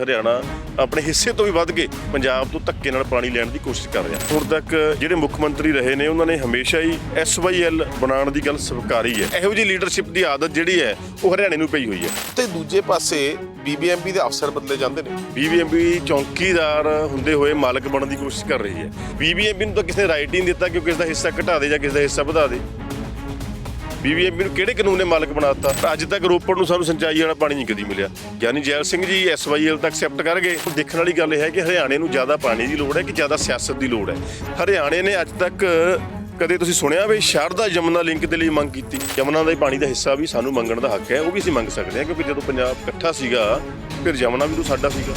ਹਰਿਆਣਾ ਆਪਣੇ ਹਿੱਸੇ ਤੋਂ ਵੀ ਵੱਧ ਕੇ ਪੰਜਾਬ ਤੋਂ ਧੱਕੇ ਨਾਲ ਪਾਣੀ ਲੈਣ ਦੀ ਕੋਸ਼ਿਸ਼ ਕਰ ਰਿਹਾ। ਹੁਣ ਤੱਕ ਜਿਹੜੇ ਮੁੱਖ ਮੰਤਰੀ ਰਹੇ ਨੇ ਉਹਨਾਂ ਨੇ ਹਮੇਸ਼ਾ ਹੀ ਐਸਵਾਈਐਲ ਬਣਾਉਣ ਦੀ ਗੱਲ ਸਵੀਕਾਰੀ ਹੈ। ਇਹੋ ਜਿਹੀ ਲੀਡਰਸ਼ਿਪ ਦੀ ਆਦਤ ਜਿਹੜੀ ਹੈ ਉਹ ਹਰਿਆਣੇ ਨੂੰ ਪਈ ਹੋਈ ਹੈ। ਤੇ ਦੂਜੇ ਪਾਸੇ ਬੀਬੀਐਮਬੀ ਦੇ ਅਫਸਰ ਬਦਲੇ ਜਾਂਦੇ ਨੇ। ਬੀਬੀਐਮਬੀ ਚੌਂਕੀਦਾਰ ਹੁੰਦੇ ਹੋਏ ਮਾਲਕ ਬਣਨ ਦੀ ਕੋਸ਼ਿਸ਼ ਕਰ ਰਹੀ ਹੈ। ਬੀਬੀਐਮਬੀ ਨੂੰ ਤਾਂ ਕਿਸੇ ਨੇ ਰਾਈਟ ਹੀ ਨਹੀਂ ਦਿੱਤਾ ਕਿ ਉਹ ਕਿਸੇ ਦਾ ਹਿੱਸਾ ਘਟਾ ਦੇ ਜਾਂ ਕਿਸੇ ਦਾ ਹਿੱਸਾ ਵਧਾ ਦੇ। ਬੀਬੀਐਮਬੀ ਨੂੰ ਕਿਹੜੇ ਕਾਨੂੰਨ ਨੇ ਮਾਲਕ ਬਣਾਤਾ ਅੱਜ ਤੱਕ ਰੋਪੜ ਨੂੰ ਸਾਨੂੰ ਸਿੰਚਾਈ ਵਾਲਾ ਪਾਣੀ ਨਹੀਂ ਕਦੀ ਮਿਲਿਆ। ਗਿਆਨੀ ਜੈਲ ਸਿੰਘ ਜੀ ਐਸਵਾਈਐਲ ਤੱਕ ਐਕਸੈਪਟ ਕਰ ਗਏ। ਦੇਖਣ ਵਾਲੀ ਗੱਲ ਇਹ ਹੈ ਕਿ ਹਰਿਆਣੇ ਨੂੰ ਜ਼ਿਆਦਾ ਪਾਣੀ ਦੀ ਲੋੜ ਹੈ ਕਿ ਜ਼ਿਆਦਾ ਸਿਆਸਤ ਦੀ ਲੋੜ ਹੈ? ਹਰਿਆਣੇ ਨੇ ਅੱਜ ਤੱਕ ਕਦੇ ਤੁਸੀਂ ਸੁਣਿਆ ਵੀ ਸ਼ਾਰਦਾ ਯਮੁਨਾ ਲਿੰਕ ਦੇ ਲਈ ਮੰਗ ਕੀਤੀ? ਯਮੁਨਾ ਦਾ ਪਾਣੀ ਦਾ ਹਿੱਸਾ ਵੀ ਸਾਨੂੰ ਮੰਗਣ ਦਾ ਹੱਕ ਹੈ, ਉਹ ਵੀ ਅਸੀਂ ਮੰਗ ਸਕਦੇ ਹਾਂ, ਕਿਉਂਕਿ ਜਦੋਂ ਪੰਜਾਬ ਇਕੱਠਾ ਸੀਗਾ, ਫਿਰ ਯਮੁਨਾ ਵੀ ਤਾਂ ਸਾਡਾ ਸੀਗਾ।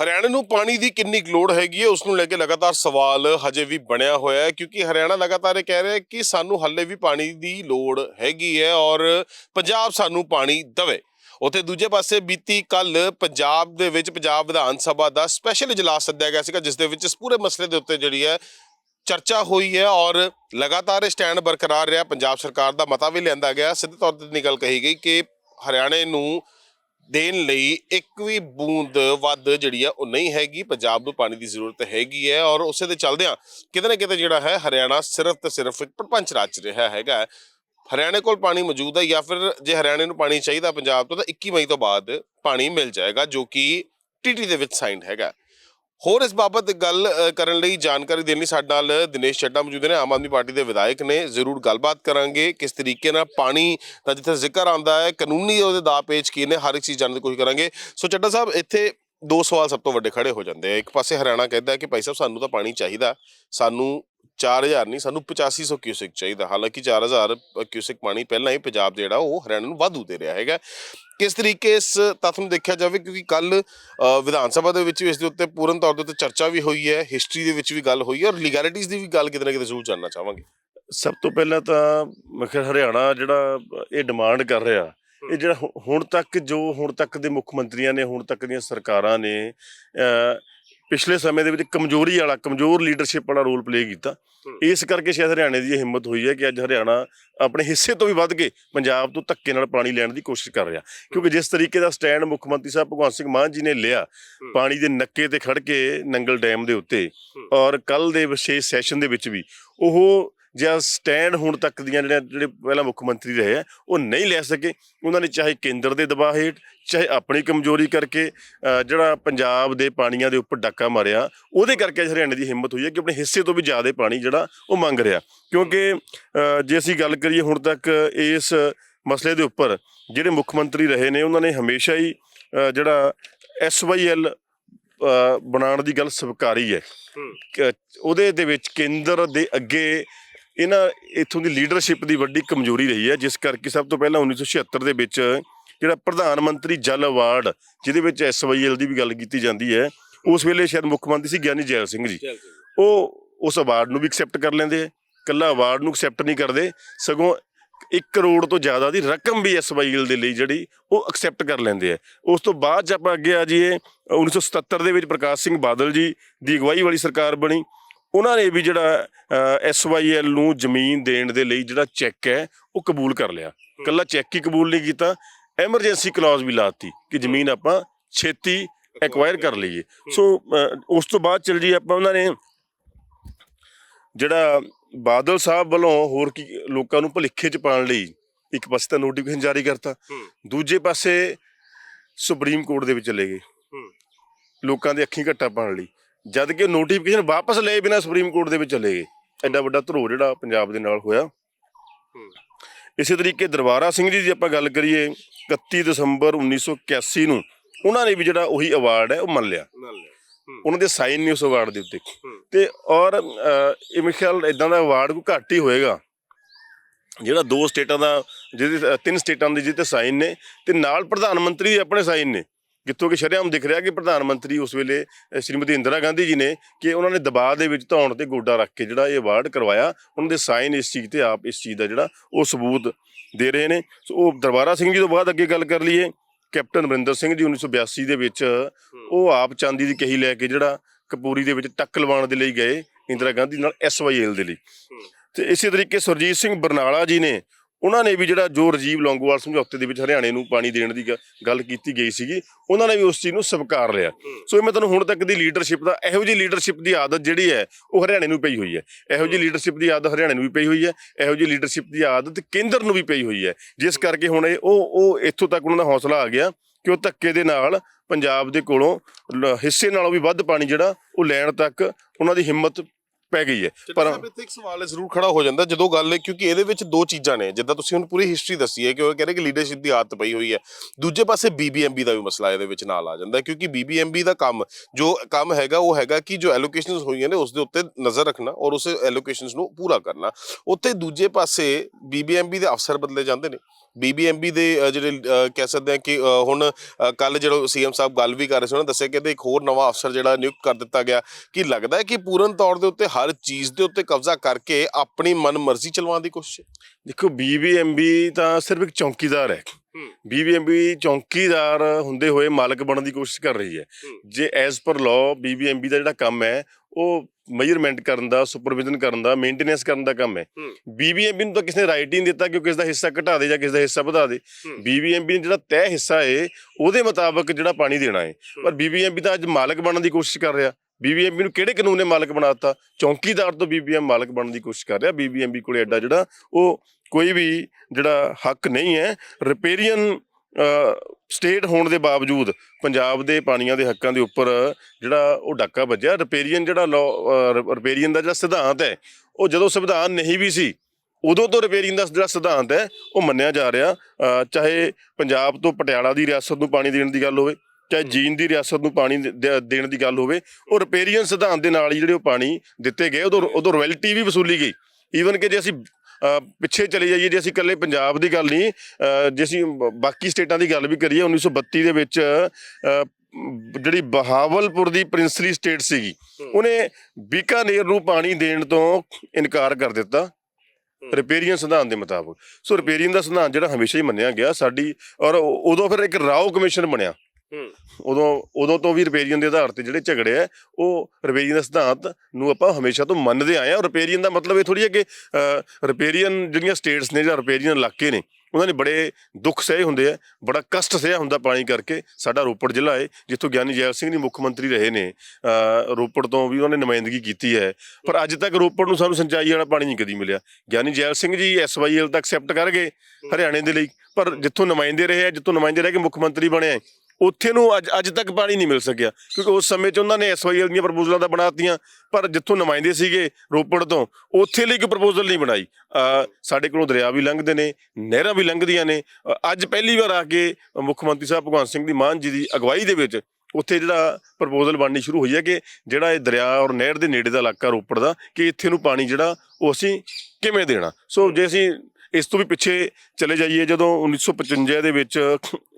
ਹਰਿਆਣਾ ਨੂੰ ਪਾਣੀ ਦੀ ਕਿੰਨੀ ਕੁ ਲੋੜ ਹੈਗੀ ਹੈ, ਉਸ ਨੂੰ ਲੈ ਕੇ ਲਗਾਤਾਰ ਸਵਾਲ ਹਜੇ ਵੀ ਬਣਿਆ ਹੋਇਆ ਹੈ, ਕਿਉਂਕਿ ਹਰਿਆਣਾ ਲਗਾਤਾਰ ਇਹ ਕਹਿ ਰਿਹਾ ਹੈ ਕਿ ਸਾਨੂੰ ਹੱਲੇ ਵੀ ਪਾਣੀ ਦੀ ਲੋੜ ਹੈਗੀ ਹੈ ਔਰ ਪੰਜਾਬ ਸਾਨੂੰ ਪਾਣੀ ਦਵੇ। ਉਥੇ ਦੂਜੇ ਪਾਸੇ ਬੀਤੀ ਕੱਲ ਪੰਜਾਬ ਦੇ ਵਿੱਚ ਪੰਜਾਬ ਵਿਧਾਨ ਸਭਾ ਦਾ ਸਪੈਸ਼ਲ ਇਜਲਾਸ ਸੱਦਿਆ ਗਿਆ ਸੀਗਾ, ਜਿਸ ਦੇ ਵਿੱਚ ਇਸ ਪੂਰੇ ਮਸਲੇ ਦੇ ਉੱਤੇ ਜਿਹੜੀ ਹੈ ਚਰਚਾ ਹੋਈ ਹੈ ਔਰ ਲਗਾਤਾਰ ਇਹ ਸਟੈਂਡ ਬਰਕਰਾਰ ਰਿਹਾ। ਪੰਜਾਬ ਸਰਕਾਰ ਦਾ ਮਤਾ ਵੀ ਲਿਆਂਦਾ ਗਿਆ। ਸਿੱਧੇ ਤੌਰ ਤੇ ਨਿਕਲ ਕਹੀ ਗਈ ਕਿ ਹਰਿਆਣੇ ਨੂੰ ਦੇਣ ਲਈ ਇੱਕ ਵੀ ਬੂੰਦ ਵੱਧ ਜਿਹੜੀ ਆ ਉਹ ਨਹੀਂ ਹੈਗੀ। ਪੰਜਾਬ ਨੂੰ ਪਾਣੀ ਦੀ ਜ਼ਰੂਰਤ ਹੈਗੀ ਹੈ ਔਰ ਉਸੇ ਦੇ ਚੱਲਦਿਆਂ ਕਿਤੇ ਨਾ ਕਿਤੇ ਜਿਹੜਾ ਹੈ ਹਰਿਆਣਾ ਸਿਰਫ ਤੇ ਸਿਰਫ ਇੱਕ ਪ੍ਰਪੰਚ ਰਾਜ ਰਿਹਾ ਹੈਗਾ ਹਰਿਆਣੇ ਕੋਲ ਪਾਣੀ ਮੌਜੂਦ ਹੈ ਜਾਂ ਫਿਰ ਜੇ ਹਰਿਆਣੇ ਨੂੰ ਪਾਣੀ ਚਾਹੀਦਾ ਪੰਜਾਬ ਤੋਂ ਤਾਂ 21 ਮਈ ਤੋਂ ਬਾਅਦ ਪਾਣੀ ਮਿਲ ਜਾਏਗਾ ਜੋ ਕਿ ਟੀਟੀ ਦੇ ਵਿੱਚ ਸਾਈਨ ਹੈਗਾ। ਹੋਰ ਇਸ ਬਾਬਤ ਗੱਲ ਕਰਨ ਲਈ ਜਾਣਕਾਰੀ ਦੇਣ ਲਈ ਸਾਡੇ ਨਾਲ ਦਿਨੇਸ਼ ਚੱਡਾ ਮੌਜੂਦ ਨੇ, ਆਮ ਆਦਮੀ ਪਾਰਟੀ ਦੇ ਵਿਧਾਇਕ ਨੇ। ਜ਼ਰੂਰ ਗੱਲਬਾਤ ਕਰਾਂਗੇ ਕਿਸ ਤਰੀਕੇ ਨਾਲ ਪਾਣੀ ਦਾ ਜਿੱਥੇ ਜ਼ਿਕਰ ਆਉਂਦਾ ਹੈ, ਕਾਨੂੰਨੀ ਉਹਦੇ ਦਾ ਪੇਚ ਕੀ ਨੇ, ਹਰ ਇੱਕ ਚੀਜ਼ ਜਾਣਨ ਦੀ ਕੋਸ਼ਿਸ਼ ਕਰਾਂਗੇ। ਸੋ ਚੱਡਾ ਸਾਹਿਬ, ਇੱਥੇ ਦੋ ਸਵਾਲ ਸਭ ਤੋਂ ਵੱਡੇ ਖੜੇ ਹੋ ਜਾਂਦੇ ਆ। ਇੱਕ ਪਾਸੇ ਹਰਿਆਣਾ ਕਹਿੰਦਾ ਕਿ ਭਾਈ ਸਾਹਿਬ, ਸਾਨੂੰ ਤਾਂ ਪਾਣੀ ਚਾਹੀਦਾ। ਸਾਨੂੰ 4000 ਨਹੀਂ, ਸਾਨੂੰ 8500 ਕਿਊਸਿਕ ਚਾਹੀਦਾ। ਹਾਲਾਂਕਿ 4000 ਕਿਊਸਿਕ ਪਾਣੀ ਪਹਿਲਾਂ ਹੀ ਪੰਜਾਬ ਜਿਹੜਾ, ਉਹ ਹਰਿਆਣਾ ਨੂੰ ਵਾਧੂ ਦੇ ਰਿਹਾ ਹੈਗਾ। ਕਿਸ ਤਰੀਕੇ ਇਸ ਤੱਥ ਨੂੰ ਦੇਖਿਆ ਜਾਵੇ? ਕਿਉਂਕਿ ਕੱਲ ਵਿਧਾਨ ਸਭਾ ਦੇ ਵਿੱਚ ਵੀ ਇਸ ਦੇ ਉੱਤੇ ਪੂਰਨ ਤੌਰ ਦੇ ਉੱਤੇ ਚਰਚਾ ਵੀ ਹੋਈ ਹੈ ਹਿਸਟਰੀ ਦੇ ਵਿੱਚ ਵੀ ਗੱਲ ਹੋਈ ਹੈ ਔਰ ਲੀਗੈਲਿਟੀਜ਼ ਦੀ ਵੀ ਗੱਲ ਕਿਤੇ ਨਾ ਕਿਤੇ ਜ਼ਰੂਰ ਜਾਨਣਾ ਚਾਹਾਂਗੇ। ਸਭ ਤੋਂ ਪਹਿਲਾਂ ਤਾਂ ਮੈਂ ਕਿਹਾ ਹਰਿਆਣਾ ਜਿਹੜਾ, ਇਹ ਡਿਮਾਂਡ ਕਰ ਰਿਹਾ, ਇਹ ਜਿਹੜਾ ਹੁ- ਹੁਣ ਤੱਕ ਜੋ ਹੁਣ ਤੱਕ ਦੇ ਮੁੱਖ ਮੰਤਰੀਆਂ ਨੇ, ਹੁਣ ਤੱਕ ਦੀਆਂ ਸਰਕਾਰਾਂ ਨੇ ਪਿਛਲੇ ਸਮੇਂ ਦੇ ਵਿੱਚ ਕਮਜ਼ੋਰੀ ਵਾਲਾ ਕਮਜ਼ੋਰ ਲੀਡਰਸ਼ਿਪ ਵਾਲਾ ਰੋਲ ਪਲੇ ਕੀਤਾ। ਇਸ ਕਰਕੇ ਸ਼ਾਇਦ ਹਰਿਆਣੇ ਦੀ ਇਹ ਹਿੰਮਤ ਹੋਈ ਹੈ ਕਿ ਅੱਜ ਹਰਿਆਣਾ ਆਪਣੇ ਹਿੱਸੇ ਤੋਂ ਵੀ ਵੱਧ ਕੇ ਪੰਜਾਬ ਤੋਂ ਧੱਕੇ ਨਾਲ ਪਾਣੀ ਲੈਣ ਦੀ ਕੋਸ਼ਿਸ਼ ਕਰ ਰਿਹਾ ਕਿਉਂਕਿ ਜਿਸ ਤਰੀਕੇ ਦਾ ਸਟੈਂਡ ਮੁੱਖ ਮੰਤਰੀ ਸਾਹਿਬ ਭਗਵੰਤ ਸਿੰਘ ਮਾਨ ਜੀ ਨੇ ਲਿਆ। ਪਾਣੀ ਦੇ ਨੱਕੇ ਤੇ ਖੜ ਕੇ ਨੰਗਲ ਡੈਮ ਦੇ ਉੱਤੇ। ਔਰ ਕੱਲ ਦੇ ਵਿਸ਼ੇਸ਼ ਸੈਸ਼ਨ ਦੇ ਵਿੱਚ ਵੀ ਉਹ ਜਿਹਾ ਸਟੈਂਡ ਹੁਣ ਤੱਕ ਦੀਆਂ ਜਿਹੜੇ ਜਿਹੜੇ ਪਹਿਲਾਂ ਮੁੱਖ ਮੰਤਰੀ ਰਹੇ ਆ ਉਹ ਨਹੀਂ ਲੈ ਸਕੇ। ਉਹਨਾਂ ਨੇ ਚਾਹੇ ਕੇਂਦਰ ਦੇ ਦਬਾਅ ਹੇਠ ਚਾਹੇ ਆਪਣੀ ਕਮਜ਼ੋਰੀ ਕਰਕੇ ਜਿਹੜਾ ਪੰਜਾਬ ਦੇ ਪਾਣੀਆਂ ਦੇ ਉੱਪਰ ਡਾਕਾ ਮਾਰਿਆ ਉਹਦੇ ਕਰਕੇ ਹਰਿਆਣੇ ਦੀ ਹਿੰਮਤ ਹੋਈ ਹੈ ਕਿ ਆਪਣੇ ਹਿੱਸੇ ਤੋਂ ਵੀ ਜ਼ਿਆਦਾ ਪਾਣੀ ਜਿਹੜਾ ਉਹ ਮੰਗ ਰਿਹਾ। ਕਿਉਂਕਿ ਜੇ ਅਸੀਂ ਗੱਲ ਕਰੀਏ ਹੁਣ ਤੱਕ ਇਸ ਮਸਲੇ ਦੇ ਉੱਪਰ ਜਿਹੜੇ ਮੁੱਖ ਮੰਤਰੀ ਰਹੇ ਨੇ ਉਹਨਾਂ ਨੇ ਹਮੇਸ਼ਾ ਹੀ ਜਿਹੜਾ ਐਸਵਾਈਐਲ ਬਣਾਉਣ ਦੀ ਗੱਲ ਸਵੀਕਾਰੀ ਹੈ। ਉਹਦੇ ਦੇ ਵਿੱਚ ਕੇਂਦਰ ਦੇ ਅੱਗੇ ਇਹਨਾਂ ਇਥੋਂ ਦੀ ਲੀਡਰਸ਼ਿਪ ਦੀ ਵੱਡੀ ਕਮਜ਼ੋਰੀ ਰਹੀ ਹੈ ਜਿਸ ਕਰਕੇ ਸਭ ਤੋਂ ਪਹਿਲਾਂ 1976 ਦੇ ਵਿੱਚ ਜਿਹੜਾ ਪ੍ਰਧਾਨ ਮੰਤਰੀ ਜਲ ਅਵਾਰਡ ਜਿਹਦੇ ਵਿੱਚ ਐਸਵਾਈਐਲ ਦੀ ਵੀ ਗੱਲ ਕੀਤੀ ਜਾਂਦੀ ਹੈ ਉਸ ਵੇਲੇ ਸ਼ਾਇਦ ਮੁੱਖ ਮੰਤਰੀ ਸੀ ਗਿਆਨੀ ਜੈਲ ਸਿੰਘ ਜੀ। ਉਹ ਉਸ ਅਵਾਰਡ ਨੂੰ ਵੀ ਐਕਸੈਪਟ ਕਰ ਲੈਂਦੇ ਆ ਕੱਲਾ ਅਵਾਰਡ ਨੂੰ ਐਕਸੈਪਟ ਨਹੀਂ ਕਰਦੇ ਸਗੋਂ 1 ਕਰੋੜ ਤੋਂ ਜ਼ਿਆਦਾ ਦੀ ਰਕਮ ਵੀ ਐਸਵਾਈਐਲ ਦੇ ਲਈ ਜਿਹੜੀ ਉਹ ਐਕਸੈਪਟ ਕਰ ਲੈਂਦੇ ਆ ਉਸ ਤੋਂ ਬਾਅਦ ਚ ਆਪਾਂ ਅੱਗੇ ਆ ਜਾਈਏ 1977 ਦੇ ਵਿੱਚ ਪ੍ਰਕਾਸ਼ ਸਿੰਘ ਬਾਦਲ ਜੀ ਦੀ ਅਗਵਾਈ ਵਾਲੀ ਸਰਕਾਰ ਬਣੀ ਉਹਨਾਂ ਨੇ ਵੀ ਜਿਹੜਾ ਐਸਵਾਈਐਲ ਨੂੰ ਜ਼ਮੀਨ ਦੇਣ ਦੇ ਲਈ ਜਿਹੜਾ ਚੈੱਕ ਹੈ ਉਹ ਕਬੂਲ ਕਰ ਲਿਆ। ਕੱਲਾ ਚੈੱਕ ਹੀ ਕਬੂਲ ਨਹੀਂ ਕੀਤਾ। ਐਮਰਜੈਂਸੀ ਕਲੌਜ਼ ਵੀ ਲਾਤੀ ਕਿ ਜ਼ਮੀਨ ਆਪਾਂ ਛੇਤੀ ਐਕਵਾਇਰ ਕਰ ਲਈਏ। ਸੋ ਉਸ ਤੋਂ ਬਾਅਦ ਚਲ ਜੀ ਆਪਾਂ ਉਹਨਾਂ ਨੇ ਜਿਹੜਾ ਬਾਦਲ ਸਾਹਿਬ ਵੱਲੋਂ ਹੋਰ ਕੀ ਲੋਕਾਂ ਨੂੰ ਭੁਲੇਖੇ ਚ ਪਾਉਣ ਲਈ ਇੱਕ ਪਾਸੇ ਤਾਂ ਨੋਟੀਫਿਕੇਸ਼ਨ ਜਾਰੀ ਕਰਤਾ। ਦੂਜੇ ਪਾਸੇ ਸੁਪਰੀਮ ਕੋਰਟ ਦੇ ਵਿੱਚ ਚਲੇ ਗਏ। ਲੋਕਾਂ ਦੇ ਅੱਖੀਂ ਘੱਟਾ ਪਾਉਣ ਲਈ। ਜਦ ਕਿ ਨੋਟੀਫਿਕੇਸ਼ਨ ਵਾਪਸ ਲਏ ਬਿਨਾ ਸੁਪਰੀਮ ਕੋਰਟ ਦੇ ਵਿੱਚ ਚਲੇ ਗਏ। ਐਡਾ ਵੱਡਾ ਧਰੋ ਜਿਹੜਾ ਪੰਜਾਬ ਦੇ ਨਾਲ ਹੋਇਆ। ਇਸੇ ਤਰੀਕੇ ਦਰਬਾਰਾ ਸਿੰਘ ਜੀ ਦੀ ਆਪਾਂ ਗੱਲ ਕਰੀਏ 31 ਦਸੰਬਰ 1981 ਨੂੰ ਉਹਨਾਂ ਨੇ ਵੀ ਜਿਹੜਾ ਉਹੀ ਅਵਾਰਡ ਹੈ ਉਹ ਮੰਨ ਲਿਆ। ਉਹਨਾਂ ਦੇ ਸਾਈਨ ਨਹੀਂ ਉਸ ਅਵਾਰਡ ਦੇ ਉੱਤੇ। ਤੇ ਔਰ ਇਹ ਖਿਆਲ ਇਦਾਂ ਦਾ ਅਵਾਰਡ ਕੋਈ ਘੱਟ ਹੀ ਹੋਏਗਾ। ਜਿਹੜਾ ਦੋ ਸਟੇਟਾਂ ਦਾ ਜਿਹਦੇ ਤਿੰਨ ਸਟੇਟਾਂ ਦੇ ਜਿਹਤੇ ਸਾਈਨ ਨੇ ਤੇ ਨਾਲ ਪ੍ਰਧਾਨ ਮੰਤਰੀ ਆਪਣੇ ਸਾਈਨ ਨੇ। ਜਿੱਥੋਂ ਕਿ ਸ਼ਰੇਆਮ ਦਿਖ ਰਿਹਾ ਕਿ ਪ੍ਰਧਾਨ ਮੰਤਰੀ ਉਸ ਵੇਲੇ ਸ਼੍ਰੀਮਤੀ ਇੰਦਰਾ ਗਾਂਧੀ ਜੀ ਨੇ ਕਿ ਉਹਨਾਂ ਨੇ ਦਬਾਅ ਦੇ ਵਿੱਚ ਧੌਣ ਤੇ ਗੋਡਾ ਰੱਖ ਕੇ ਜਿਹੜਾ ਇਹ ਅਵਾਰਡ ਕਰਵਾਇਆ। ਉਹਨਾਂ ਦੇ ਸਾਈਨ ਇਸ ਚੀਜ਼ ਤੇ ਆਪ ਇਸ ਚੀਜ਼ ਦਾ ਜਿਹੜਾ ਉਹ ਸਬੂਤ ਦੇ ਰਹੇ ਨੇ। ਸੋ ਉਹ ਦਰਬਾਰਾ ਸਿੰਘ ਜੀ ਤੋਂ ਬਾਅਦ ਅੱਗੇ ਗੱਲ ਕਰ ਲਈਏ। ਕੈਪਟਨ ਅਮਰਿੰਦਰ ਸਿੰਘ ਜੀ 1982 ਦੇ ਵਿੱਚ ਉਹ ਆਪ ਚਾਂਦੀ ਦੀ ਕਹੀ ਲੈ ਕੇ ਜਿਹੜਾ ਕਪੂਰੀ ਦੇ ਵਿੱਚ ਟੱਕ ਲਵਾਉਣ ਦੇ ਲਈ ਗਏ ਇੰਦਰਾ ਗਾਂਧੀ ਨਾਲ ਐਸਵਾਈਐਲ ਦੇ ਲਈ। ਤੇ ਇਸੇ ਤਰੀਕੇ ਸੁਰਜੀਤ ਸਿੰਘ ਬਰਨਾਲਾ ਜੀ ਨੇ ਉਹਨਾਂ ਨੇ ਵੀ ਜਿਹੜਾ ਜੋ ਰਜੀਵ ਲੌਂਗੋਵਾਲ ਸਮਝੌਤੇ ਦੇ ਵਿੱਚ ਹਰਿਆਣੇ ਨੂੰ ਪਾਣੀ ਦੇਣ ਦੀ ਗੱਲ ਕੀਤੀ ਗਈ ਸੀਗੀ, ਉਹਨਾਂ ਨੇ ਵੀ ਉਸ ਚੀਜ਼ ਨੂੰ ਸਵੀਕਾਰ ਲਿਆ। ਸੋ ਇਹ ਮੈਂ ਤੁਹਾਨੂੰ ਹੁਣ ਤੱਕ ਦੀ ਲੀਡਰਸ਼ਿਪ ਦਾ, ਇਹੋ ਜਿਹੀ ਲੀਡਰਸ਼ਿਪ ਦੀ ਆਦਤ ਜਿਹੜੀ ਹੈ, ਉਹ ਹਰਿਆਣੇ ਨੂੰ ਪਈ ਹੋਈ ਹੈ। ਇਹੋ ਜਿਹੀ ਲੀਡਰਸ਼ਿਪ ਦੀ ਆਦਤ ਹਰਿਆਣੇ ਨੂੰ ਵੀ ਪਈ ਹੋਈ ਹੈ, ਇਹੋ ਜਿਹੀ ਲੀਡਰਸ਼ਿਪ ਦੀ ਆਦਤ ਕੇਂਦਰ ਨੂੰ ਵੀ ਪਈ ਹੋਈ ਹੈ। ਜਿਸ ਕਰਕੇ ਹੁਣ ਇਹ, ਉਹ ਉਹ ਇੱਥੋਂ ਤੱਕ ਉਹਨਾਂ ਦਾ ਹੌਸਲਾ ਆ ਗਿਆ ਕਿ ਉਹ ਧੱਕੇ ਦੇ ਨਾਲ ਪੰਜਾਬ ਦੇ ਕੋਲੋਂ ਲ- ਹਿੱਸੇ ਨਾਲੋਂ ਵੀ ਵੱਧ ਪਾਣੀ ਜਿਹੜਾ, ਉਹ ਲੈਣ ਤੱਕ ਉਹਨਾਂ ਦੀ ਹਿੰਮਤ ਪੈ ਗਈ ਹੈ। ਪਰ ਇੱਥੇ ਇੱਕ ਸਵਾਲ ਜ਼ਰੂਰ ਖੜਾ ਹੋ ਜਾਂਦਾ ਜਦੋਂ ਗੱਲ ਹੈ ਕਿਉਂਕਿ ਇਹਦੇ ਵਿੱਚ ਦੋ ਚੀਜ਼ਾਂ ਨੇ ਜਿੱਦਾਂ ਤੁਸੀਂ ਹੁਣ ਪੂਰੀ ਹਿਸਟਰੀ ਦੱਸੀ ਹੈ ਕਿ ਉਹ ਕਹਿੰਦੇ ਕਿ ਲੀਡਰਸ਼ਿਪ ਦੀ ਆਦਤ ਪਈ ਹੋਈ ਹੈ। ਦੂਜੇ ਪਾਸੇ ਬੀਬੀਐਮਬੀ ਦਾ ਵੀ ਮਸਲਾ ਇਹਦੇ ਵਿੱਚ ਨਾਲ ਆ ਜਾਂਦਾ ਕਿਉਂਕਿ ਬੀਬੀਐਮਬੀ ਦਾ ਕੰਮ ਜੋ ਕੰਮ ਹੈਗਾ ਉਹ ਹੈਗਾ ਕਿ ਜੋ ਐਲੋਕੇਸ਼ਨਸ ਹੋਈਆਂ ਨੇ ਉਸ ਦੇ ਉੱਤੇ ਨਜ਼ਰ ਰੱਖਣਾ ਔਰ ਉਸ ਐਲੋਕੇਸ਼ਨਸ ਨੂੰ ਪੂਰਾ ਕਰਨਾ। ਉੱਥੇ ਦੂਜੇ ਪਾਸੇ ਬੀਬੀਐਮਬੀ ਦੇ ਅਫਸਰ ਬਦਲੇ ਜਾਂਦੇ ਨੇ। ਬੀਬੀਐਮਬੀ ਦੇ ਜਿਹੜੇ ਕਹਿ ਸਕਦੇ ਆ ਕਿ ਹੁਣ ਕੱਲ ਜਦੋਂ ਸੀਐਮ ਸਾਹਿਬ ਗੱਲ ਵੀ ਕਰ ਰਹੇ ਸੀ ਉਹਨਾਂ ਦੱਸਿਆ ਕਿ ਇੱਕ ਹੋਰ ਨਵਾਂ ਅਫਸਰ ਜਿਹੜਾ ਨਿਯੁਕਤ ਕਰ ਦਿੱਤਾ ਗਿਆ ਕੀ ਲੱਗਦਾ ਹੈ ਕਿ ਪੂਰਨ ਤੌਰ ਦੇ ਉੱਤੇ ਹਰ ਚੀਜ਼ ਦੇ ਉੱਤੇ ਕਬਜ਼ਾ ਕਰਕੇ ਆਪਣੀ ਮਨਮਰਜ਼ੀ ਚਲਵਾਉਣ ਦੀ ਕੋਸ਼ਿਸ਼ ਹੈ। ਦੇਖੋ ਬੀਬੀਐਮਬੀ ਤਾਂ ਸਿਰਫ ਇੱਕ ਚੌਕੀਦਾਰ ਹੈ। ਬੀਬੀਐਮਬੀ ਚੌਕੀਦਾਰ ਹੁੰਦੇ ਹੋਏ ਮਾਲਕ ਬਣਨ ਦੀ ਕੋਸ਼ਿਸ਼ ਕਰ ਰਹੀ ਹੈ। ਜੇ ਐਜ਼ ਪਰ ਲਾਅ ਬੀਬੀਐਮਬੀ ਦਾ ਜਿਹੜਾ ਕੰਮ ਹੈ ਉਹ ਮੈਜ਼ਰਮੈਂਟ ਕਰਨ ਦਾ ਸੁਪਰਵਿਜ਼ਨ ਕਰਨ ਦਾ ਮੇਨਟੇਨੈਂਸ ਕਰਨ ਦਾ ਕੰਮ ਹੈ। ਬੀਬੀਐਮਬੀ ਨੂੰ ਤਾਂ ਕਿਸੇ ਨੇ ਰਾਈਟ ਹੀ ਨਹੀਂ ਦਿੱਤਾ ਕਿ ਕਿਸ ਦਾ ਹਿੱਸਾ ਘਟਾ ਦੇ ਜਾਂ ਕਿਸ ਦਾ ਹਿੱਸਾ ਵਧਾ ਦੇ। ਬੀਬੀਐਮਬੀ ਨੇ ਜਿਹੜਾ ਤੈਅ ਹਿੱਸਾ ਹੈ ਉਹਦੇ ਮੁਤਾਬਕ ਜਿਹੜਾ ਪਾਣੀ ਦੇਣਾ ਹੈ। ਪਰ ਬੀਬੀਐਮਬੀ ਤਾਂ ਅੱਜ ਮਾਲਕ ਬਣਨ ਦੀ ਕੋਸ਼ਿਸ਼ ਕਰ ਰਿਹਾ। ਬੀਬੀਐਮਬੀ ਨੂੰ ਕਿਹੜੇ ਕਾਨੂੰਨ ਨੇ ਮਾਲਕ ਬਣਾਤਾ ਚੌਕੀਦਾਰ ਤੋਂ ਬੀਬੀਐਮ ਮਾਲਕ ਬਣਨ ਦੀ ਕੋਸ਼ਿਸ਼ ਕਰ ਰਿਹਾ। ਬੀਬੀਐਮਬੀ ਕੋਲੇ ਐਡਾ ਜਿਹੜਾ ਉਹ ਕੋਈ ਵੀ ਜਿਹੜਾ ਹੱਕ ਨਹੀਂ ਹੈ ਰਿਪੇਰੀਅਨ ਸਟੇਟ ਹੋਣ ਦੇ ਬਾਵਜੂਦ ਪੰਜਾਬ ਦੇ ਪਾਣੀਆਂ ਦੇ ਹੱਕਾਂ ਦੇ ਉੱਪਰ ਜਿਹੜਾ ਉਹ ਡਾਕਾ ਵੱਜਿਆ। ਰਿਪੇਰੀਅਨ ਜਿਹੜਾ ਰਿਪੇਰੀਅਨ ਦਾ ਜਿਹੜਾ ਸਿਧਾਂਤ ਹੈ ਉਹ ਜਦੋਂ ਸੰਵਿਧਾਨ ਨਹੀਂ ਵੀ ਸੀ ਉਦੋਂ ਤੋਂ ਰਿਪੇਰੀਅਨ ਦਾ ਜਿਹੜਾ ਸਿਧਾਂਤ ਹੈ ਉਹ ਮੰਨਿਆ ਜਾ ਰਿਹਾ। ਚਾਹੇ ਪੰਜਾਬ ਤੋਂ ਪਟਿਆਲਾ ਦੀ ਰਿਆਸਤ ਨੂੰ ਪਾਣੀ ਦੇਣ ਦੀ ਗੱਲ ਹੋਵੇ ਚਾਹੇ ਜੀਨ ਦੀ ਰਿਆਸਤ ਨੂੰ ਪਾਣੀ ਦੇਣ ਦੀ ਗੱਲ ਹੋਵੇ ਉਹ ਰਿਪੇਰੀਅਨ ਸਿਧਾਂਤ ਦੇ ਨਾਲ ਹੀ ਜਿਹੜੇ ਉਹ ਪਾਣੀ ਦਿੱਤੇ ਗਏ ਉਦੋਂ ਉਦੋਂ ਰਾਇਲਟੀ ਵੀ ਵਸੂਲੀ ਗਈ। ਈਵਨ ਕਿ ਜੇ ਅਸੀਂ ਪਿੱਛੇ ਚਲੇ ਜਾਈਏ ਜੇ ਅਸੀਂ ਇਕੱਲੇ ਪੰਜਾਬ ਦੀ ਗੱਲ ਨਹੀਂ ਜੇ ਅਸੀਂ ਬਾਕੀ ਸਟੇਟਾਂ ਦੀ ਗੱਲ ਵੀ ਕਰੀਏ 1932 ਦੇ ਵਿੱਚ ਜਿਹੜੀ ਬਹਾਵਲਪੁਰ ਦੀ ਪ੍ਰਿੰਸਲੀ ਸਟੇਟ ਸੀਗੀ ਉਹਨੇ ਬੀਕਾਨੇਰ ਨੂੰ ਪਾਣੀ ਦੇਣ ਤੋਂ ਇਨਕਾਰ ਕਰ ਦਿੱਤਾ ਰਿਪੇਰੀਅਨ ਸਿਧਾਂਤ ਦੇ ਮੁਤਾਬਕ। ਸੋ ਰਿਪੇਰੀਅਨ ਦਾ ਸਿਧਾਂਤ ਜਿਹੜਾ ਹਮੇਸ਼ਾ ਹੀ ਮੰਨਿਆ ਗਿਆ ਸਾਡੀ ਔਰ ਉਦੋਂ ਫਿਰ ਇੱਕ ਰਾਓ ਕਮਿਸ਼ਨ ਬਣਿਆ। ਉਦੋਂ ਉਦੋਂ ਤੋਂ ਵੀ ਰਿਪੇਰੀਅਨ ਦੇ ਆਧਾਰ ਤੇ ਜਿਹੜੇ ਝਗੜੇ ਆ ਉਹ ਰਿਪੇਰੀਅਨ ਦਾ ਸਿਧਾਂਤ ਨੂੰ ਆਪਾਂ ਹਮੇਸ਼ਾ ਤੋਂ ਮੰਨਦੇ ਆਏ ਆ ਰਿਪੇਰੀਅਨ ਦਾ ਮਤਲਬ ਇਹ ਥੋੜੀ ਹੈ ਕਿ ਰਿਪੇਰੀਅਨ ਜਿਹੜੀਆਂ ਸਟੇਟਸ ਨੇ ਜਾਂ ਰਿਪੇਰੀਅਨ ਇਲਾਕੇ ਨੇ ਉਹਨਾਂ ਨੇ ਬੜੇ ਦੁੱਖ ਸਹੇ ਹੁੰਦੇ ਆ ਬੜਾ ਕਸ਼ਟ ਸਹਿਆ ਹੁੰਦਾ ਪਾਣੀ ਕਰਕੇ ਸਾਡਾ ਰੋਪੜ ਜ਼ਿਲ੍ਹਾ ਹੈ ਜਿੱਥੋਂ ਗਿਆਨੀ ਜੈਲ ਸਿੰਘ ਜੀ ਮੁੱਖ ਮੰਤਰੀ ਰਹੇ ਨੇ। ਰੋਪੜ ਤੋਂ ਵੀ ਉਹਨਾਂ ਨੇ ਨੁਮਾਇੰਦਗੀ ਕੀਤੀ ਹੈ। ਪਰ ਅੱਜ ਤੱਕ ਰੋਪੜ ਨੂੰ ਸਾਨੂੰ ਸਿੰਚਾਈ ਵਾਲਾ ਪਾਣੀ ਨਹੀਂ ਕਦੀ ਮਿਲਿਆ। ਗਿਆਨੀ ਜੈਲ ਸਿੰਘ ਜੀ ਐਸਵਾਈਐਲ ਤੱਕ ਐਕਸੈਪਟ ਕਰ ਗਏ ਹਰਿਆਣੇ ਦੇ ਲਈ। ਪਰ ਜਿੱਥੋਂ ਨੁਮਾਇੰਦੇ ਰਹੇ ਆ ਜਿੱਥੋਂ ਨੁਮਾਇੰਦੇ ਰਹਿ ਕੇ ਮੁੱਖ ਮੰਤਰੀ ਬਣੇ ਆ, ਉੱਥੇ ਨੂੰ ਅੱਜ ਅੱਜ ਤੱਕ ਪਾਣੀ ਨਹੀਂ ਮਿਲ ਸਕਿਆ, ਕਿਉਂਕਿ ਉਸ ਸਮੇਂ 'ਚ ਉਹਨਾਂ ਨੇ ਐਸਵਾਈਐਲ ਦੀਆਂ ਪ੍ਰਪੋਜ਼ਲਾਂ ਤਾਂ ਬਣਾਤੀਆਂ, ਪਰ ਜਿੱਥੋਂ ਨੁਮਾਇੰਦੇ ਸੀਗੇ ਰੋਪੜ ਤੋਂ, ਉੱਥੇ ਲਈ ਕੋਈ ਪ੍ਰਪੋਜ਼ਲ ਨਹੀਂ ਬਣਾਈ। ਸਾਡੇ ਕੋਲੋਂ ਦਰਿਆ ਵੀ ਲੰਘਦੇ ਨੇ, ਨਹਿਰਾਂ ਵੀ ਲੰਘਦੀਆਂ ਨੇ। ਅੱਜ ਪਹਿਲੀ ਵਾਰ ਆ ਕੇ ਮੁੱਖ ਮੰਤਰੀ ਸਾਹਿਬ ਭਗਵੰਤ ਸਿੰਘ ਦੀ ਮਾਨ ਜੀ ਦੀ ਅਗਵਾਈ ਦੇ ਵਿੱਚ ਉੱਥੇ ਜਿਹੜਾ ਪ੍ਰਪੋਜ਼ਲ ਬਣਨੀ ਸ਼ੁਰੂ ਹੋਈ ਹੈ ਕਿ ਜਿਹੜਾ ਇਹ ਦਰਿਆ ਔਰ ਨਹਿਰ ਦੇ ਨੇੜੇ ਦਾ ਇਲਾਕਾ ਰੋਪੜ ਦਾ, ਕਿ ਇੱਥੇ ਨੂੰ ਪਾਣੀ ਜਿਹੜਾ ਉਹ ਅਸੀਂ ਕਿਵੇਂ ਦੇਣਾ। ਸੋ ਜੇ ਅਸੀਂ ਇਸ ਤੋਂ ਵੀ ਪਿੱਛੇ ਚਲੇ ਜਾਈਏ ਜਦੋਂ 1955 ਦੇ ਵਿੱਚ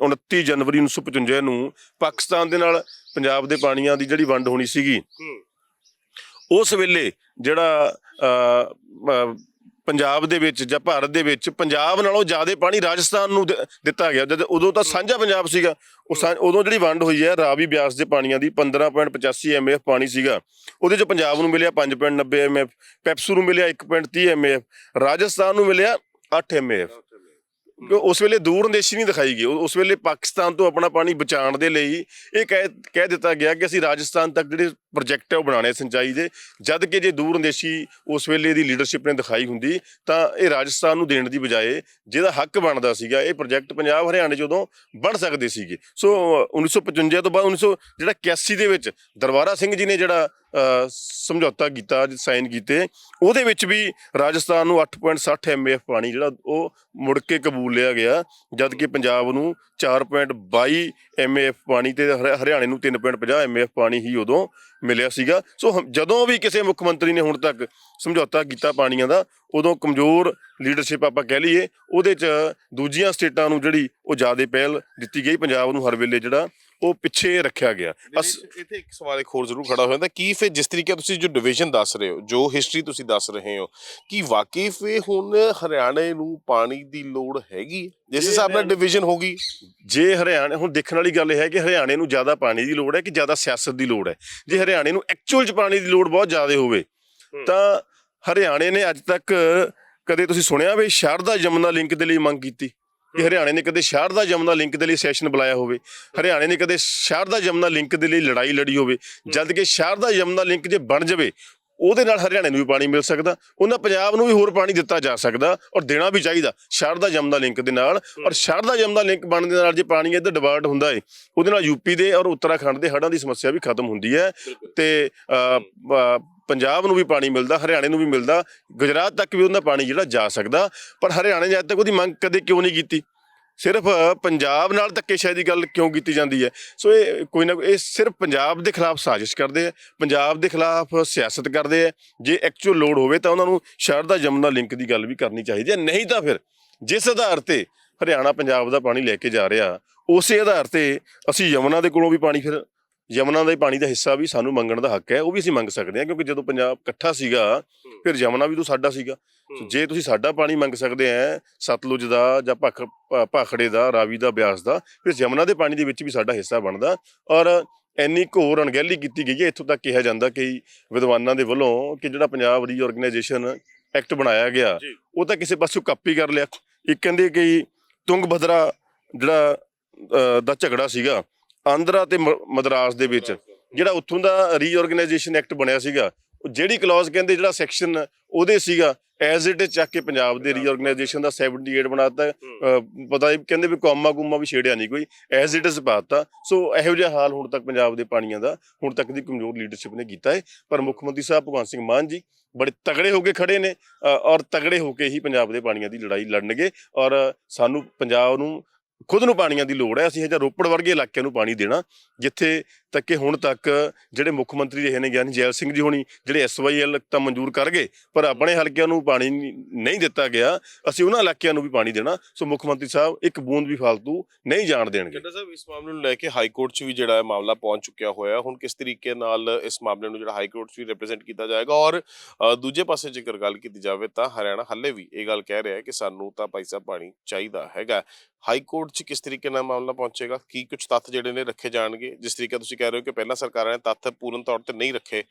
29 ਜਨਵਰੀ 1955 ਨੂੰ ਪਾਕਿਸਤਾਨ ਦੇ ਨਾਲ ਪੰਜਾਬ ਦੇ ਪਾਣੀਆਂ ਦੀ ਜਿਹੜੀ ਵੰਡ ਹੋਣੀ ਸੀਗੀ। ਉਸ ਵੇਲੇ ਜਿਹੜਾ ਪੰਜਾਬ ਦੇ ਵਿੱਚ ਜਾਂ ਭਾਰਤ ਦੇ ਵਿੱਚ ਪੰਜਾਬ ਨਾਲੋਂ ਜ਼ਿਆਦਾ ਪਾਣੀ ਰਾਜਸਥਾਨ ਨੂੰ ਦਿੱਤਾ ਗਿਆ। ਜਦ ਉਦੋਂ ਤਾਂ ਸਾਂਝਾ ਪੰਜਾਬ ਸੀਗਾ। ਉਦੋਂ ਜਿਹੜੀ ਵੰਡ ਹੋਈ ਹੈ ਰਾਵੀ ਬਿਆਸ ਦੇ ਪਾਣੀਆਂ ਦੀ 15.85 ਐਮਐਫ ਪਾਣੀ ਸੀਗਾ। ਉਹਦੇ ਚ ਪੰਜਾਬ ਨੂੰ ਮਿਲਿਆ 5.90 ਐਮਐਫ ਪੈਪਸੂ ਨੂੰ ਮਿਲਿਆ 1.30 ਐਮਐਫ ਰਾਜਸਥਾਨ ਨੂੰ ਮਿਲਿਆ 8 ਐਮਐਫ ਕਿ ਉਸ ਵੇਲੇ ਦੂਰ ਅੰਦੇਸ਼ੀ ਨਹੀਂ ਦਿਖਾਈ ਗਈ। ਉਹ- ਉਸ ਵੇਲੇ ਪਾਕਿਸਤਾਨ ਤੋਂ ਆਪਣਾ ਪਾਣੀ ਬਚਾਉਣ ਦੇ ਲਈ ਇਹ ਕਹਿ ਕਹਿ ਦਿੱਤਾ ਗਿਆ ਕਿ ਅਸੀਂ ਰਾਜਸਥਾਨ ਤੱਕ ਜਿਹੜੇ ਪ੍ਰੋਜੈਕਟ ਹੈ ਉਹ ਬਣਾਉਣੇ ਸਿੰਚਾਈ ਦੇ। ਜਦ ਕਿ ਜੇ ਦੂਰ ਅੰਦੇਸ਼ੀ ਉਸ ਵੇਲੇ ਦੀ ਲੀਡਰਸ਼ਿਪ ਨੇ ਦਿਖਾਈ ਹੁੰਦੀ, ਤਾਂ ਇਹ ਰਾਜਸਥਾਨ ਨੂੰ ਦੇਣ ਦੀ ਬਜਾਏ ਜਿਹਦਾ ਹੱਕ ਬਣਦਾ ਸੀਗਾ, ਇਹ ਪ੍ਰੋਜੈਕਟ ਪੰਜਾਬ, ਹਰਿਆਣੇ 'ਚ ਉਦੋਂ ਬਣ ਸਕਦੇ ਸੀਗੇ। ਸੋ 1955 ਤੋਂ ਬਾਅਦ 1900 ਜਿਹੜਾ 81 ਦੇ ਵਿੱਚ ਦਰਬਾਰਾ ਸਿੰਘ ਜੀ ਨੇ ਜਿਹੜਾ ਸਮਝੌਤਾ ਕੀਤਾ, ਸਾਈਨ ਕੀਤੇ। ਉਹਦੇ ਵਿੱਚ ਵੀ ਰਾਜਸਥਾਨ ਨੂੰ 8.60 ਐਮਐਫ ਪਾਣੀ, ਜਿਹੜਾ ਉਹ ਮੁੜ ਕੇ ਕਬੂਲ ਲਿਆ ਗਿਆ, ਜਦ ਕਿ ਪੰਜਾਬ ਨੂੰ 4.22 ਐਮਐਫ ਪਾਣੀ ਤੇ ਹਰਿ- ਹਰਿਆਣੇ ਨੂੰ 3.50 ਐਮਐਫ ਪਾਣੀ ਹੀ ਉਦੋਂ ਮਿਲਿਆ ਸੀਗਾ। ਸੋ ਹਮ- ਜਦੋਂ ਵੀ ਕਿਸੇ ਮੁੱਖ ਮੰਤਰੀ ਨੇ ਹੁਣ ਤੱਕ ਸਮਝੌਤਾ ਕੀਤਾ ਪਾਣੀਆਂ ਦਾ, ਉਦੋਂ ਕਮਜ਼ੋਰ ਲੀਡਰਸ਼ਿਪ ਆਪਾਂ ਕਹਿ ਲਈਏ, ਉਹਦੇ 'ਚ ਦੂਜੀਆਂ ਸਟੇਟਾਂ ਨੂੰ ਜਿਹੜੀ ਉਹ ਜ਼ਿਆਦਾ ਪਹਿਲ ਦਿੱਤੀ ਗਈ। ਪੰਜਾਬ ਨੂੰ ਹਰ ਵੇਲੇ ਜਿਹੜਾ ਉਹ ਪਿੱਛੇ ਰੱਖਿਆ ਗਿਆ ਅਸ ਇੱਥੇ ਇੱਕ ਸਵਾਲ ਇੱਕ ਹੋਰ ਜ਼ਰੂਰ ਖੜਾ ਹੋ ਜਾਂਦਾ ਕੀ ਫਿਰ ਜਿਸ ਤਰੀਕੇ ਤੁਸੀਂ ਜੋ ਡਿਵੀਜ਼ਨ ਦੱਸ ਰਹੇ ਹੋ ਜੋ ਹਿਸਟਰੀ ਤੁਸੀਂ ਦੱਸ ਰਹੇ ਹੋ ਕੀ ਵਾਕਈ ਫੇ ਹੁਣ ਹਰਿਆਣੇ ਨੂੰ ਪਾਣੀ ਦੀ ਲੋੜ ਹੈਗੀ ਹੈ? ਜਿਸ ਹਿਸਾਬ ਨਾਲ ਡਿਵੀਜ਼ਨ ਹੋਗੀ ਜੇ ਹਰਿਆਣਾ ਹੁਣ ਦੇਖਣ ਵਾਲੀ ਗੱਲ ਇਹ ਹੈ ਕਿ ਹਰਿਆਣੇ ਨੂੰ ਜ਼ਿਆਦਾ ਪਾਣੀ ਦੀ ਲੋੜ ਹੈ ਕਿ ਜ਼ਿਆਦਾ ਸਿਆਸਤ ਦੀ ਲੋੜ ਹੈ ਜੇ ਹਰਿਆਣੇ ਨੂੰ ਐਕਚੁਅਲ ਚ ਪਾਣੀ ਦੀ ਲੋੜ ਬਹੁਤ ਜ਼ਿਆਦਾ ਹੋਵੇ ਹੂੰ। ਤਾਂ ਹਰਿਆਣੇ ਨੇ ਅੱਜ ਤੱਕ ਕਦੇ ਤੁਸੀਂ ਸੁਣਿਆ ਵੀ ਸ਼ਾਰਦਾ ਜਮਨਾ ਲਿੰਕ ਦੇ ਲਈ ਮੰਗ ਕੀਤੀ ਕਿ ਹਰਿਆਣੇ ਨੇ ਕਦੇ ਸ਼ਹਿਰ ਦਾ ਜਮਨਾ ਲਿੰਕ ਦੇ ਲਈ ਸੈਸ਼ਨ ਬੁਲਾਇਆ ਹੋਵੇ, ਹਰਿਆਣੇ ਨੇ ਕਦੇ ਸ਼ਹਿਰ ਦਾ ਜਮਨਾ ਲਿੰਕ ਦੇ ਲਈ ਲੜਾਈ ਲੜੀ ਹੋਵੇ, ਜਦ ਕਿ ਦਾ ਜਮਨਾ ਲਿੰਕ ਜੇ ਬਣ ਜਾਵੇ, ਉਹਦੇ ਨਾਲ ਹਰਿਆਣੇ ਨੂੰ ਵੀ ਪਾਣੀ ਮਿਲ ਸਕਦਾ, ਉਹਨਾਂ ਪੰਜਾਬ ਨੂੰ ਵੀ ਹੋਰ ਪਾਣੀ ਦਿੱਤਾ ਜਾ ਸਕਦਾ ਔਰ ਦੇਣਾ ਵੀ ਚਾਹੀਦਾ ਸ਼ਹਿਰ ਦਾ ਜਮਨਾ ਲਿੰਕ ਦੇ ਨਾਲ। ਔਰ ਸ਼ਹਿਰ ਦਾ ਜਮਨਾ ਲਿੰਕ ਬਣਨ ਦੇ ਨਾਲ ਜੇ ਪਾਣੀ ਇੱਧਰ ਡਿਵਰਟ ਹੁੰਦਾ ਏ, ਉਹਦੇ ਨਾਲ ਯੂਪੀ ਦੇ ਔਰ ਉੱਤਰਾਖੰਡ ਦੇ ਹੜ੍ਹਾਂ ਦੀ ਸਮੱਸਿਆ ਵੀ ਖਤਮ ਹੁੰਦੀ ਹੈ। ਤੇ ਪੰਜਾਬ ਨੂੰ ਵੀ ਪਾਣੀ ਮਿਲਦਾ, ਹਰਿਆਣੇ ਨੂੰ ਵੀ ਮਿਲਦਾ, ਗੁਜਰਾਤ ਤੱਕ ਵੀ ਉਹਦਾ ਪਾਣੀ ਜਿਹੜਾ ਜਾ ਸਕਦਾ, ਪਰ ਹਰਿਆਣੇ ਨੇ ਅੱਜ ਤੱਕ ਉਹਦੀ ਮੰਗ ਕਦੇ ਕਿਉਂ ਨਹੀਂ ਕੀਤੀ? ਸਿਰਫ ਪੰਜਾਬ ਨਾਲ ਧੱਕੇਸ਼ਾਹੀ ਦੀ ਗੱਲ ਕਿਉਂ ਕੀਤੀ ਜਾਂਦੀ ਹੈ? ਸੋ ਇਹ ਕੋਈ ਨਾ, ਇਹ ਸਿਰਫ ਪੰਜਾਬ ਦੇ ਖਿਲਾਫ ਸਾਜ਼ਿਸ਼ ਕਰਦੇ ਆ, ਪੰਜਾਬ ਦੇ ਖਿਲਾਫ ਸਿਆਸਤ ਕਰਦੇ ਆ, ਜੇ ਐਕਚੁਅਲ ਲੋੜ ਹੋਵੇ ਤਾਂ ਉਹਨਾਂ ਨੂੰ ਸ਼ਾਰਦਾ ਜਮਨਾ ਲਿੰਕ ਦੀ ਗੱਲ ਵੀ ਕਰਨੀ ਚਾਹੀਦੀ ਹੈ, ਨਹੀਂ ਤਾਂ ਫਿਰ ਜਿਸ ਆਧਾਰ ਤੇ ਹਰਿਆਣਾ ਪੰਜਾਬ ਦਾ ਪਾਣੀ ਲੈ ਕੇ ਜਾ ਰਿਹਾ, ਉਸੇ ਆਧਾਰ ਤੇ ਅਸੀਂ ਯਮਨਾ ਦੇ ਕੋਲੋਂ ਵੀ ਪਾਣੀ ਫਿਰ ਯਮਨਾ ਦੇ ਪਾਣੀ ਦਾ ਹਿੱਸਾ ਵੀ ਸਾਨੂੰ ਮੰਗਣ ਦਾ ਹੱਕ ਹੈ ਉਹ ਵੀ ਅਸੀਂ ਮੰਗ ਸਕਦੇ ਹਾਂ ਕਿਉਂਕਿ ਜਦੋਂ ਪੰਜਾਬ ਇਕੱਠਾ ਸੀਗਾ ਫਿਰ ਯਮਨਾ ਵੀ ਤਾਂ ਸਾਡਾ ਸੀਗਾ। ਜੇ ਤੁਸੀਂ ਸਾਡਾ ਪਾਣੀ ਮੰਗ ਸਕਦੇ ਆ ਸਤਲੁਜ ਦਾ ਜਾਂ ਭਖ ਭਾਖੜੇ ਦਾ ਰਾਵੀ ਦਾ ਬਿਆਸ ਦਾ ਫਿਰ ਯਮਨਾ ਦੇ ਪਾਣੀ ਦੇ ਵਿੱਚ ਵੀ ਸਾਡਾ ਹਿੱਸਾ ਬਣਦਾ। ਔਰ ਇੰਨੀ ਘੋਰ ਅਣਗਹਿਲੀ ਕੀਤੀ ਗਈ ਹੈ ਇੱਥੋਂ ਤੱਕ ਕਿਹਾ ਜਾਂਦਾ ਕਿ ਵਿਦਵਾਨਾਂ ਦੇ ਵੱਲੋਂ ਕਿ ਜਿਹੜਾ ਪੰਜਾਬ ਰੀਆਰਗੇਨਾਈਜੇਸ਼ਨ ਐਕਟ ਬਣਾਇਆ ਗਿਆ। ਉਹ ਤਾਂ ਕਿਸੇ ਪਾਸੋਂ ਕਾਪੀ ਕਰ ਲਿਆ। ਇੱਕ ਕਹਿੰਦੇ ਕਿ ਤੁੰਗਭਦਰਾ ਜਿਹੜਾ ਅ, ਦਾ ਝਗੜਾ ਸੀਗਾ ਆਂਧਰਾ ਤੇ ਮਦਰਾਸ ਦੇ ਵਿੱਚ ਜਿਹੜਾ ਉੱਥੋਂ ਦਾ ਰੀਆਰਗੇਨਾਈਜੇਸ਼ਨ ਐਕਟ ਬਣਿਆ ਸੀਗਾ ਉਹ ਜਿਹੜੀ ਕਲੌਜ਼ ਕਹਿੰਦੇ ਜਿਹੜਾ ਸੈਕਸ਼ਨ ਉਹਦੇ ਸੀਗਾ ਐਜ਼ ਇਟ ਚੱਕ ਕੇ ਪੰਜਾਬ ਦੇ ਰੀਆਰਗੇਨਾਈਜੇਸ਼ਨ ਦਾ। 78 ਬਣਾਤਾ ਪਤਾ ਹੀ ਕਹਿੰਦੇ ਵੀ ਕੌਮਾ ਕੁਮਾ ਵੀ ਛੇੜਿਆ ਨਹੀਂ ਕੋਈ ਐਜ਼ ਇਟ ਇਜ਼ ਪਾਤਾ ਸੋ ਇਹੋ ਜਿਹਾ ਹਾਲ ਹੁਣ ਤੱਕ ਪੰਜਾਬ ਦੇ ਪਾਣੀਆਂ ਦਾ ਹੁਣ ਤੱਕ ਦੀ ਕਮਜ਼ੋਰ ਲੀਡਰਸ਼ਿਪ ਨੇ ਕੀਤਾ ਹੈ ਪਰ ਮੁੱਖ ਮੰਤਰੀ ਸਾਹਿਬ ਭਗਵੰਤ ਸਿੰਘ ਮਾਨ ਜੀ ਬੜੇ ਤਗੜੇ ਹੋ ਕੇ ਖੜੇ ਨੇ ਔਰ ਤਗੜੇ ਹੋ ਕੇ ਹੀ ਪੰਜਾਬ ਦੇ ਪਾਣੀਆਂ ਦੀ ਲੜਾਈ ਲੜਨਗੇ। ਔਰ ਸਾਨੂੰ ਪੰਜਾਬ ਨੂੰ ਖੁਦ ਨੂੰ ਪਾਣੀਆਂ ਦੀ ਲੋੜ ਹੈ। ਅਸੀਂ ਹਜੇ ਰੋਪੜ ਵਰਗੇ ਇਲਾਕਿਆਂ ਨੂੰ ਪਾਣੀ ਦੇਣਾ, ਜਿੱਥੇ ਤੱਕ ਕਿ ਹੁਣ ਤੱਕ ਜਿਹੜੇ ਮੁੱਖ ਮੰਤਰੀ ਰਹੇ ਨੇ, ਗਿਆਨੀ ਜੈਲ ਸਿੰਘ ਜੀ ਹੋਣੀ, ਜਿਹੜੇ ਐਸਵਾਈਐਲ ਤਾਂ ਮਨਜ਼ੂਰ ਕਰ ਗਏ, ਪਰ ਆਪਣੇ ਹਲਕਿਆਂ ਨੂੰ ਪਾਣੀ ਨਹੀਂ- ਦਿੱਤਾ ਗਿਆ। ਅਸੀਂ ਉਹਨਾਂ ਇਲਾਕਿਆਂ ਨੂੰ ਵੀ ਪਾਣੀ ਦੇਣਾ। ਸੋ ਮੁੱਖ ਮੰਤਰੀ ਸਾਹਿਬ, ਇੱਕ ਬੂੰਦ ਵੀ ਫਾਲਤੂ ਨਹੀਂ ਜਾਣ ਦੇਣਗੇ। ਚੱਡਾ ਸਾਹਿਬ ਇਸ ਮਾਮਲੇ ਨੂੰ ਲੈ ਕੇ ਹਾਈ ਕੋਰਟ 'ਚ ਵੀ ਜਿਹੜਾ ਹੈ ਮਾਮਲਾ ਪਹੁੰਚ ਚੁੱਕਿਆ ਹੋਇਆ ਹੁਣ ਕਿਸ ਤਰੀਕੇ ਨਾਲ ਇਸ ਮਾਮਲੇ ਨੂੰ ਜਿਹੜਾ ਹਾਈ ਕੋਰਟ 'ਚ ਵੀ ਰਿਪਰੈਜ਼ੈਂਟ ਕੀਤਾ ਜਾਏਗਾ? ਔਰ ਦੂਜੇ ਪਾਸੇ ਜੇਕਰ ਗੱਲ ਕੀਤੀ ਜਾਵੇ ਤਾਂ ਹਰਿਆਣਾ ਹੱਲੇ ਵੀ ਇਹ ਗੱਲ ਕਹਿ ਰਿਹਾ ਹੈ ਕਿ ਸਾਨੂੰ ਤਾਂ ਭਾਈ ਸਾਹਿਬ ਪਾਣੀ ਚਾਹੀਦਾ ਹੈਗਾ। ਹਾਈ ਕੋਰਟ 'ਚ ਕਿਸ ਤਰੀਕੇ ਨਾਲ ਮਾਮਲਾ ਪਹੁੰਚੇਗਾ? ਕੀ ਕੁਝ ਤੱਥ ਜਿਹੜੇ ਨੇ ਰੱਖੇ ਜਾਣਗੇ? ਜਿਸ ਤਰੀਕੇ ਤੁਸੀਂ ਕਹਿ ਰਹੇ ਹੋ ਕਿ ਪਹਿਲਾਂ ਸਰਕਾਰਾਂ ਨੇ ਤੱਥ ਪੂਰਨ ਤੌਰ ਤੇ ਨਹੀਂ ਰੱਖੇ।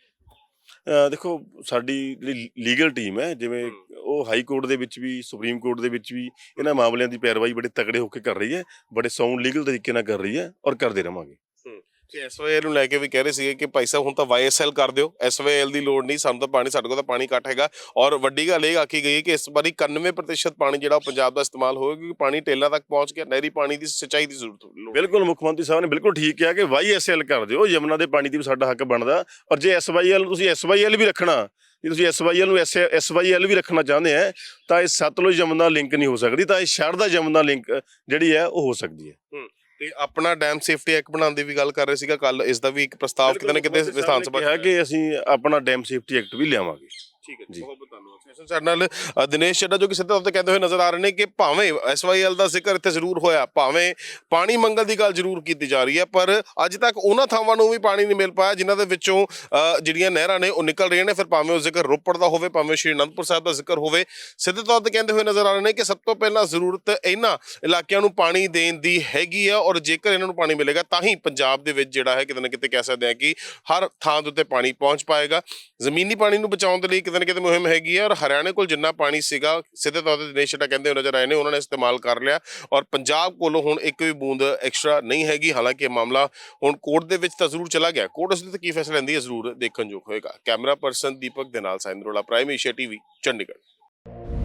ਦੇਖੋ ਸਾਡੀ ਜਿਹੜੀ ਲੀਗਲ ਟੀਮ ਹੈ ਜਿਵੇਂ ਉਹ ਹਾਈ ਕੋਰਟ ਦੇ ਵਿੱਚ ਵੀ ਸੁਪਰੀਮ ਕੋਰਟ ਦੇ ਵਿੱਚ ਵੀ ਇਹਨਾਂ ਮਾਮਲਿਆਂ ਦੀ ਪੈਰਵਾਈ ਬੜੇ ਤਗੜੇ ਹੋ ਕੇ ਕਰ ਰਹੀ ਹੈ ਬੜੇ ਸਾਊਂਡ ਲੀਗਲ ਤਰੀਕੇ ਨਾਲ ਕਰ ਰਹੀ ਹੈ ਔਰ ਕਰਦੇ ਰਵਾਂਗੇ। ਕਿ ਐਸਵਾਈਐਲ ਨੂੰ ਲੈ ਕੇ ਵੀ ਕਹਿ ਰਹੇ ਸੀਗੇ ਕਿ ਭਾਈ ਸਾਹਿਬ ਹੁਣ ਤਾਂ ਵਾਈਐਸਐਲ ਕਰ ਦਿਓ। ਐਸਵਾਈਐਲ ਦੀ ਲੋੜ ਨਹੀਂ ਸਾਨੂੰ ਤਾਂ ਪਾਣੀ ਸਾਡੇ ਕੋਲ ਤਾਂ ਪਾਣੀ ਘੱਟ ਹੈਗਾ। ਔਰ ਵੱਡੀ ਗੱਲ ਇਹ ਆਖੀ ਗਈ ਕਿ ਇਸ ਵਾਰੀ 91% ਪਾਣੀ ਜਿਹੜਾ ਪੰਜਾਬ ਦਾ ਇਸਤੇਮਾਲ ਹੋਏਗਾ ਕਿਉਂਕਿ ਪਾਣੀ ਟੇਲਾਂ ਤੱਕ ਪਹੁੰਚ ਗਿਆ ਨਹਿਰੀ ਪਾਣੀ ਦੀ ਸਿੰਚਾਈ ਦੀ ਜ਼ਰੂਰਤ ਬਿਲਕੁਲ ਮੁੱਖ ਮੰਤਰੀ ਸਾਹਿਬ ਨੇ ਬਿਲਕੁਲ ਠੀਕ ਕਿਹਾ ਕਿ ਵਾਈਐਸਐਲ ਕਰ ਦਿਓ ਯਮੁਨਾ ਦੇ ਪਾਣੀ ਦੀ ਵੀ ਸਾਡਾ ਹੱਕ ਬਣਦਾ। ਔਰ ਜੇ ਐਸਵਾਈਐਲ ਤੁਸੀਂ ਐਸਵਾਈਐਲ ਵੀ ਰੱਖਣਾ ਜੇ ਤੁਸੀਂ ਐਸਵਾਈਐਲ ਨੂੰ ਐਸਵਾਈਐਲ ਵੀ ਰੱਖਣਾ ਚਾਹੁੰਦੇ ਆ ਤਾਂ ਇਹ ਸਤਲੁਜ ਯਮੁਨਾ ਲਿੰਕ ਨਹੀਂ ਹੋ ਸਕਦੀ ਤਾਂ ਇਹ ਸ਼ਾਰਦਾ ਯਮੁਨਾ ਲਿੰਕ ਜਿਹੜੀ ਹੈ ਉਹ ਹੋ ਸਕਦੀ ਹੈ। ਤੇ ਆਪਣਾ ਡੈਮ ਸੇਫਟੀ ਐਕਟ ਬਣਾਉਣ ਦੀ ਵੀ ਗੱਲ ਕਰ ਰਹੇ ਸੀਗਾ। ਕੱਲ ਇਸ ਦਾ ਵੀ ਇੱਕ ਪ੍ਰਸਤਾਵ ਕਿਤੇ ਨਾ ਕਿਤੇ ਵਿਧਾਨ ਸਭਾ ਕਿਹਾ ਕਿ ਅਸੀਂ ਆਪਣਾ ਡੈਮ ਸੇਫਟੀ ਐਕਟ ਵੀ ਲਿਆਵਾਂਗੇ। ਠੀਕ ਹੈ ਜੀ। ਬਹੁਤ ਬਹੁਤ ਧੰਨਵਾਦ। ਸੈਸ਼ਨ ਸਾਡੇ ਨਾਲ ਅ, ਦਿਨੇਸ਼ ਚੱਡਾ ਜੋ ਕਿ ਸਿੱਧੇ ਤੌਰ ਤੇ ਕਹਿੰਦੇ ਹੋਏ ਨਜ਼ਰ ਆ ਰਹੇ ਨੇ ਕਿ ਭਾਵੇਂ ਐਸਵਾਈਐਲ ਦਾ ਜ਼ਿਕਰ ਇੱਥੇ ਜ਼ਰੂਰ ਹੋਇਆ ਭਾਵੇਂ ਪਾਣੀ ਮੰਗਲ ਦੀ ਗੱਲ ਜ਼ਰੂਰ ਕੀਤੀ ਜਾ ਰਹੀ ਹੈ ਪਰ ਅੱਜ ਤੱਕ ਉਹਨਾਂ ਥਾਵਾਂ ਨੂੰ ਵੀ ਪਾਣੀ ਨਹੀਂ ਮਿਲ ਪਾਇਆ ਜਿਨ੍ਹਾਂ ਦੇ ਵਿੱਚੋਂ ਅ, ਜਿਹੜੀਆਂ ਨਹਿਰਾਂ ਨੇ ਉਹ ਨਿਕਲ ਰਹੀਆਂ ਨੇ। ਫਿਰ ਭਾਵੇਂ ਉਹ ਜ਼ਿਕਰ ਰੋਪੜ ਦਾ ਹੋਵੇ ਭਾਵੇਂ ਸ਼੍ਰੀ ਅਨੰਦਪੁਰ ਸਾਹਿਬ ਦਾ ਜ਼ਿਕਰ ਹੋਵੇ ਸਿੱਧੇ ਤੌਰ ਤੇ ਕਹਿੰਦੇ ਹੋਏ ਨਜ਼ਰ ਆ ਰਹੇ ਨੇ ਕਿ ਸਭ ਤੋਂ ਪਹਿਲਾਂ ਜ਼ਰੂਰਤ ਇਹਨਾਂ ਇਲਾਕਿਆਂ ਨੂੰ ਪਾਣੀ ਦੇਣ ਦੀ ਹੈਗੀ ਆ ਔਰ ਜੇਕਰ ਇਹਨਾਂ ਨੂੰ ਪਾਣੀ ਮਿਲੇਗਾ ਤਾਂ ਹੀ ਪੰਜਾਬ ਦੇ ਵਿੱਚ ਜਿਹੜਾ ਹੈ ਕਿਤੇ ਨਾ ਕਿਤੇ ਕਹਿ ਸਕਦੇ ਆ ਕਿ ਹਰ ਥਾਂ ਦੇ ਉੱਤੇ ਪਾਣੀ ਪਹੁੰਚ ਪਾਏਗਾ। ਜ਼ਮੀਨੀ ਪਾਣੀ ਨੂੰ ਬਚਾਉਣ ਦੇ ਲਈ ਕਿਤੇ ਨਾ ਕਿਤੇ ਮੁਹਿੰਮ ਹੈਗੀ ਹੈ ਔਰ ਹਰਿਆਣੇ ਕੋਲ ਜਿੰਨਾ ਪਾਣੀ ਸੀਗਾ, ਸਿੱਧੇ ਤੌਰ ਤੇ ਦਿਨੇਸ਼ ਸ਼ਟਾ ਕਹਿੰਦੇ ਹੋਏ ਨਜ਼ਰ ਆਏ ਨੇ, ਉਹਨਾਂ ਨੇ ਇਸਤੇਮਾਲ ਕਰ ਲਿਆ ਔਰ ਪੰਜਾਬ ਕੋਲੋਂ ਹੁਣ ਇੱਕ ਵੀ ਬੂੰਦ ਐਕਸਟਰਾ ਨਹੀਂ ਹੈਗੀ, ਹਾਲਾਂਕਿ ਇਹ ਮਾਮਲਾ ਹੁਣ ਕੋਰਟ ਦੇ ਵਿੱਚ ਤਾਂ ਜ਼ਰੂਰ ਚਲਾ ਗਿਆ। ਕੋਰਟ ਉਸ ਤੇ ਕੀ ਫੈਸਲਾ ਲੈਂਦੀ ਹੈ ਜ਼ਰੂਰ ਦੇਖਣਯੋਗ ਹੋਏਗਾ। ਕੈਮਰਾ ਪਰਸਨ ਦੀਪਕ ਦੇ ਨਾਲ ਸਾਇੰਦਰੋਲਾ ਪ੍ਰਾਈਮ ਏਸ਼ੀਆ ਟੀਵੀ ਚੰਡੀਗੜ੍ਹ।